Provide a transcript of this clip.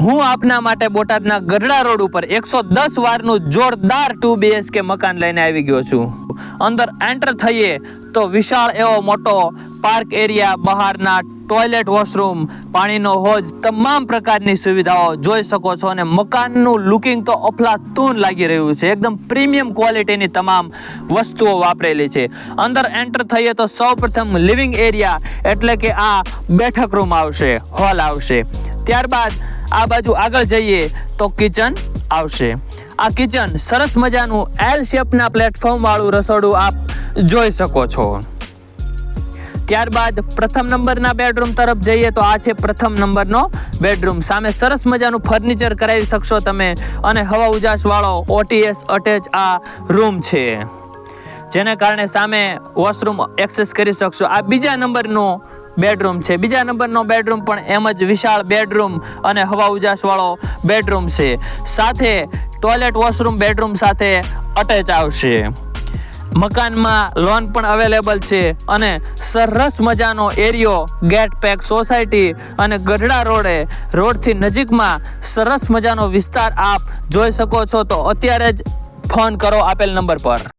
હું આપના માટે બોટાદના ગઢડા રોડ ઉપર એકસો દસ વારનું જોરદાર ટુ બીએચકે મકાન લઈને આવી ગયો છું. અંદર એન્ટર થઈએ તો વિશાળ એવો મોટો પાર્ક એરિયા બહારના ટોયલેટ વોશરૂમ પાણીનો હોજ, તમામ પ્રકારની સુવિધાઓ જોઈ શકો છો અને મકાનનું લુકિંગ તો અફલાતૂન લાગી રહ્યું છે. એકદમ પ્રીમિયમ ક્વોલિટીની તમામ વસ્તુઓ વાપરેલી છે. અંદર એન્ટર થઈએ તો સૌપ્રથમ લિવિંગ એરિયા એટલે કે આ બેઠક રૂમ આવશે હોલ આવશે. ત્યારબાદ આ બાજુ આગળ જઈએ તો કિચન આવશે. આ કિચન સરસ મજાનું એલ શેપના પ્લેટફોર્મ વાળું રસોડું આપ જોઈ શકો છો. ત્યારબાદ પ્રથમ નંબરના બેડરૂમ તરફ જઈએ તો આ છે પ્રથમ નંબરનો બેડરૂમ સામે સરસ મજાનું ફર્નિચર કરાવી શકશો તમે અને હવા ઉજાસ વાળો ઓટીએસ અટેચ આ રૂમ છે. જેને કારણે સામે વોશરૂમ એક્સેસ કરી શકશો. આ બીજા નંબરનો બેડરૂમ છે. બીજા નંબરનો બેડરૂમ પણ એમ જ વિશાળ બેડરૂમ અને હવા ઉજાસવાળો બેડરૂમ છે. સાથે ટોયલેટ, વોશરૂમ, બેડરૂમ સાથે અટેચ આવશે. મકાનમાં લોન પણ અવેલેબલ છે અને સરસ મજાનો એરિયો ગેટ પેક સોસાયટી અને ગઢડા રોડે, રોડથી નજીકમાં સરસ મજાનો વિસ્તાર આપ જોઈ શકો છો. તો અત્યારે જ ફોન કરો આપેલ નંબર પર.